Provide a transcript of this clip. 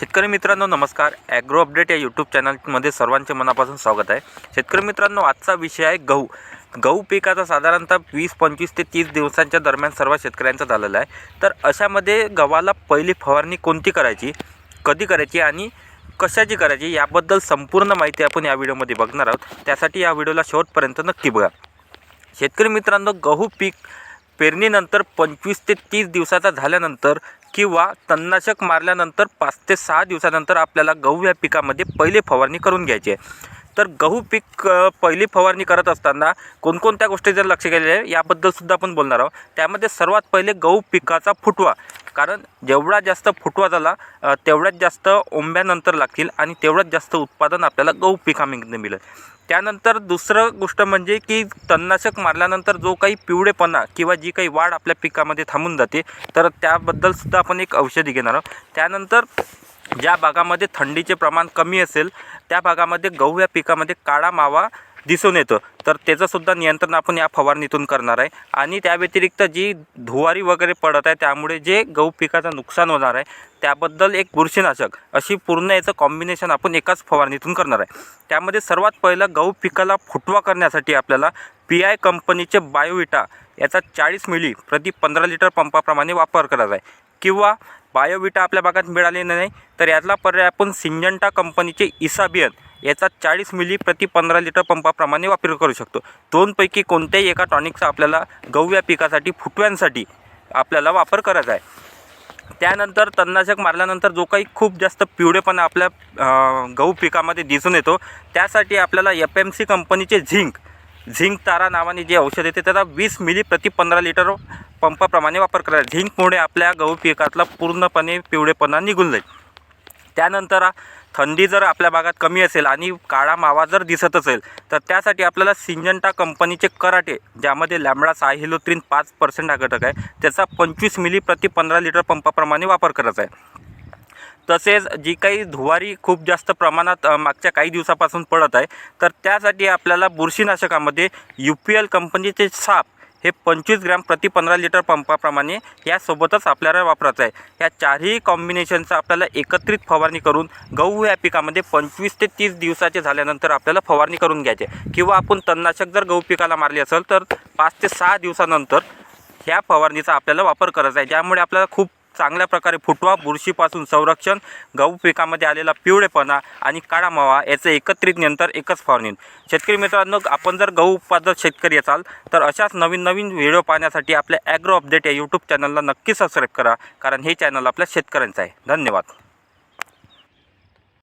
शेतकरी मित्रांनो नमस्कार. ॲग्रो अपडेट या यूट्यूब चॅनलमध्ये सर्वांचे मनापासून स्वागत आहे. शेतकरी मित्रांनो आजचा विषय आहे गहू. गहू पिकाचा साधारणतः वीस पंचवीस ते तीस दिवसांच्या दरम्यान सर्व शेतकऱ्यांचा झालेला आहे. तर अशामध्ये गव्हाला पहिली फवारणी कोणती करायची कधी करायची आणि कशाची करायची याबद्दल संपूर्ण माहिती आपण या व्हिडिओमध्ये बघणार आहोत. त्यासाठी या व्हिडिओला शेवटपर्यंत नक्की बघा. शेतकरी मित्रांनो गहू पीक पेरणीनंतर पंचवीस ते तीस दिवसाचा झाल्यानंतर किंवा तणनाशक मारल्यानंतर पाच ते सहा दिवसानंतर आपल्याला गहू या पिकामध्ये पहिली फवारणी करून घ्यायची आहे. तर गहू पीक पहिली फवारणी करत असताना कोणकोणत्या गोष्टी जर लक्ष केलेल्या आहे आपण बोलणार आहोत. त्यामध्ये सर्वात पहिले गहू पिकाचा फुटवा. कारण जेवढा जास्त फुटवा झाला तेवढ्याच जास्त ओंब्यानंतर लागतील आणि तेवढंच जास्त उत्पादन आपल्याला गहू पिकामध्ये मिळेल. त्यानंतर दुसरं गोष्ट म्हणजे की तणनाशक मारल्यानंतर जो काही पिवळेपणा किंवा जी काही वाढ आपल्या पिकामध्ये थांबून जाते तर त्याबद्दलसुद्धा आपण एक औषधी घेणार आहोत. त्यानंतर ज्या भागामध्ये थंडीचे प्रमाण कमी असेल त्या भागामध्ये गहू या पिकामध्ये काळा मावा दिसून येतं. तर त्याचंसुद्धा नियंत्रण आपण या फवारणीतून करणार आहे. आणि त्या व्यतिरिक्त जी धुवारी वगैरे पडत आहे त्यामुळे जे गहू पिकाचं नुकसान होणार आहे त्याबद्दल एक बुरशीनाशक अशी पूर्ण याचं कॉम्बिनेशन आपण एकाच फवारणीतून करणार आहे. त्यामध्ये सर्वात पहिलं गहू पिकाला फुटवा करण्यासाठी आपल्याला पी आय कंपनीचे बायोविटा याचा चाळीस मिली प्रति पंधरा लिटर पंपाप्रमाणे वापर करायचा आहे. किंवा बायोविटा आपल्या भागात मिळाले नाही तर यातला पर्याय आपण सिंजंटा कंपनीचे इसाबियन याचा चाळीस मिली प्रति पंधरा लिटर पंपाप्रमाणे वापर करू शकतो. दोनपैकी कोणत्याही एका टॉनिकचा आपल्याला गहू या पिकासाठी फुटव्यांसाठी आपल्याला वापर करायचा आहे. त्यानंतर तणनाशक मारल्यानंतर जो काही खूप जास्त पिवळेपणा आपल्या गहू पिकामध्ये दिसून येतो त्यासाठी आपल्याला एफ एम सी कंपनीचे झिंक झिंक तारा नावाने जे औषध येते त्याचा वीस मिली प्रति पंधरा लिटर पंपाप्रमाणे वापर करायचा झिंकमुळे आपल्या गहू पिकातला पूर्णपणे पिवळेपणा निघून जाईल. त्यानंतर थंडी जर आपल्या भागात कमी असेल आणि काळा मावा जर दिसत असेल तर त्यासाठी आपल्याला सिंजंटा कंपनीचे कराटे ज्यामध्ये लॅमडा साहिलोत्रीन पाच पर्सेंट हा घटक आहे त्याचा पंचवीस मिली प्रति पंधरा लिटर पंपाप्रमाणे वापर करायचा आहे. तसेच जी काही धुवारी खूप जास्त प्रमाणात मागच्या काही दिवसापासून पडत आहे तर त्यासाठी आपल्याला बुरशीनाशकामध्ये यू पी एल कंपनीचे साप हे पंचवीस ग्रॅम प्रति पंधरा लिटर पंपाप्रमाणे यासोबतच आपल्याला वापरायचं आहे. या चारही कॉम्बिनेशनचा आपल्याला एकत्रित फवारणी करून गहू या पिकामध्ये पंचवीस ते तीस दिवसाचे झाल्यानंतर आपल्याला फवारणी करून घ्यायचे किंवा आपण तणनाशक जर गहू पिकाला मारली असेल तर पाच ते सहा दिवसानंतर ह्या फवारणीचा आपल्याला वापर करायचा आहे. ज्यामुळे आपल्याला खूप चांगल्या प्रकारे फुटवा बुरशीपासून संरक्षण गहू पिकामध्ये आलेला पिवळेपणा आणि काळा मावा याचं एकत्रित नंतर एकच फवारणी. शेतकरी मित्रांनो आपण जर गहू उत्पादक शेतकरी असाल तर अशाच नवीन नवीन व्हिडिओ पाहण्यासाठी आपल्या ॲग्रो अपडेट या यूट्यूब चॅनलला नक्की सबस्क्राईब करा कारण हे चॅनल आपल्या शेतकऱ्यांचं आहे. धन्यवाद.